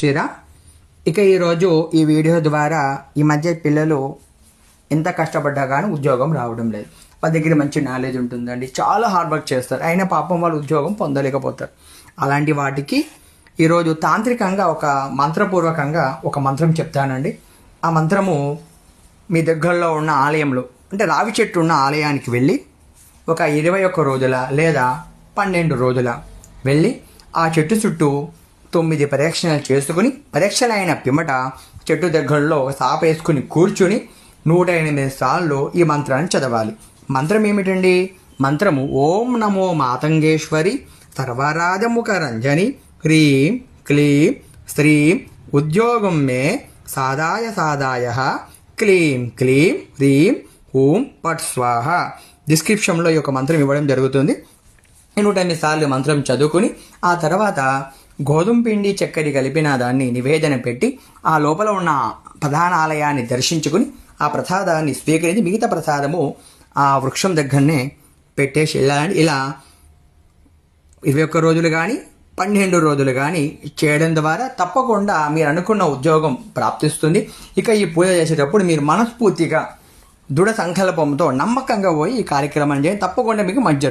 చీర. ఇక ఈరోజు ఈ వీడియో ద్వారా ఈ మధ్య పిల్లలు ఎంత కష్టపడ్డా కానీ ఉద్యోగం రావడం లేదు. వాళ్ళ దగ్గర మంచి నాలెడ్జ్ ఉంటుందండి. చాలా హార్డ్ వర్క్ చేస్తారు. అయినా పాపం వాళ్ళు ఉద్యోగం పొందలేకపోతారు. అలాంటి వాటికి ఈరోజు తాంత్రికంగా ఒక మంత్రపూర్వకంగా ఒక మంత్రం చెప్తానండి. ఆ మంత్రము మీ దగ్గరలో ఉన్న ఆలయంలో అంటే రావి చెట్టు ఉన్న ఆలయానికి వెళ్ళి ఒక ఇరవై ఒక్క రోజుల లేదా పన్నెండు రోజుల వెళ్ళి ఆ చెట్టు చుట్టూ తొమ్మిది ప్రదక్షిణలు చేసుకుని ప్రదక్షిణ అయిన పిమ్మట చెట్టు దగ్గరలో ఒక వేసుకుని కూర్చుని నూట ఎనిమిది సార్లు ఈ మంత్రాన్ని చదవాలి. మంత్రం ఏమిటండి? మంత్రము ఓం నమో మాతంగేశ్వరి సర్వరాజముఖ రంజని హ్రీం క్లీం శ్రీం ఉద్యోగం మే సాదాయ సాదాయ క్లీం క్లీం హ్రీం ఓం పట్ స్వాహ. డిస్క్రిప్షన్లో ఈ యొక్క మంత్రం ఇవ్వడం జరుగుతుంది. నూట ఎనిమిది సార్లు మంత్రం చదువుకుని ఆ తర్వాత గోధుమ పిండి చక్కెర కలిపిన దాన్ని నివేదన పెట్టి ఆ లోపల ఉన్న ప్రధాన ఆలయాన్ని దర్శించుకుని ఆ ప్రసాదాన్ని స్వీకరించి మిగతా ప్రసాదము ఆ వృక్షం దగ్గరనే పెట్టేసి వెళ్ళాలని ఇలా ఇరవై ఒక్క రోజులు కానీ పన్నెండు రోజులు కానీ చేయడం ద్వారా తప్పకుండా మీరు అనుకున్న ఉద్యోగం ప్రాప్తిస్తుంది. ఇక ఈ పూజ చేసేటప్పుడు మీరు మనస్ఫూర్తిగా దృఢ సంకల్పంతో నమ్మకంగా పోయి ఈ కార్యక్రమాన్ని చేయండి. తప్పకుండా మీకు మంచి జరుగుతుంది